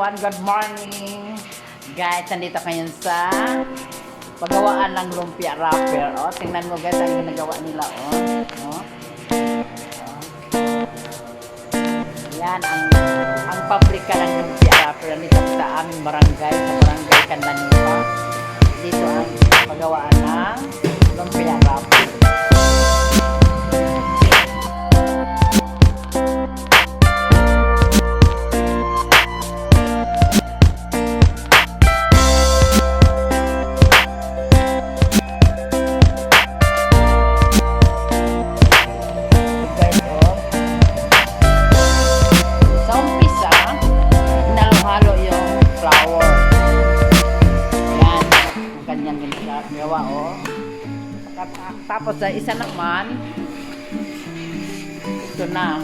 everyone. Good morning. Guys, nandito ngayon sa paggawaan ng lumpia wrapper. O, tingnan mo guys ang ginagawa nila. O, o. O. Yan ang ang pabrika ng lumpia wrapper dito sa aming barangay, sa barangay Candanipa. Ginagawa, oh. Tap- Tapos sa isa naman, ito na,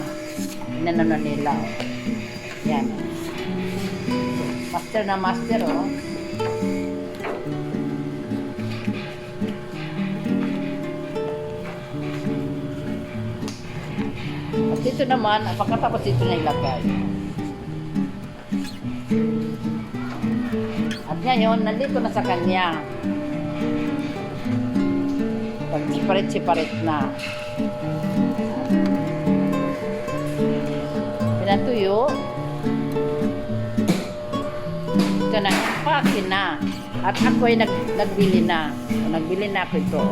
inano na nila, oh. Yan. Master na master, oh. At dito naman, pagkatapos dito na ilagay. At ngayon, nandito na sa kanya. Pag-separate-separate na. Pinatuyo. Ito na, pakin na. At ako ay nag, nagbili na. Nagbili na ako ito.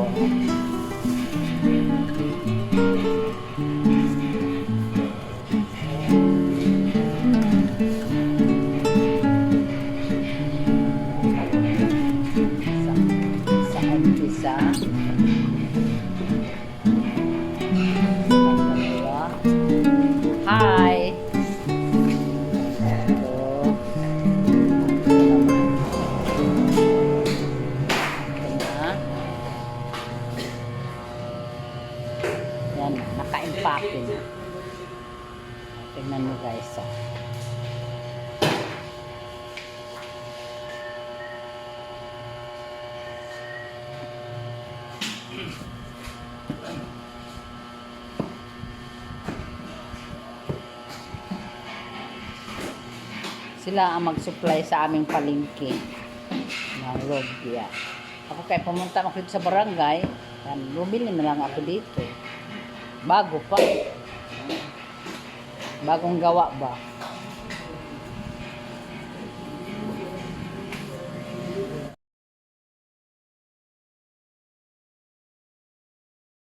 Yan, naka-impake na. Tingnan mo guys. ah. Sila ang mag-supply sa aming palengke ng lumpia. Ako kaya pumunta ako dito sa barangay, yan, bumili na lang ako dito. Bago pa. Bagong gawa ba?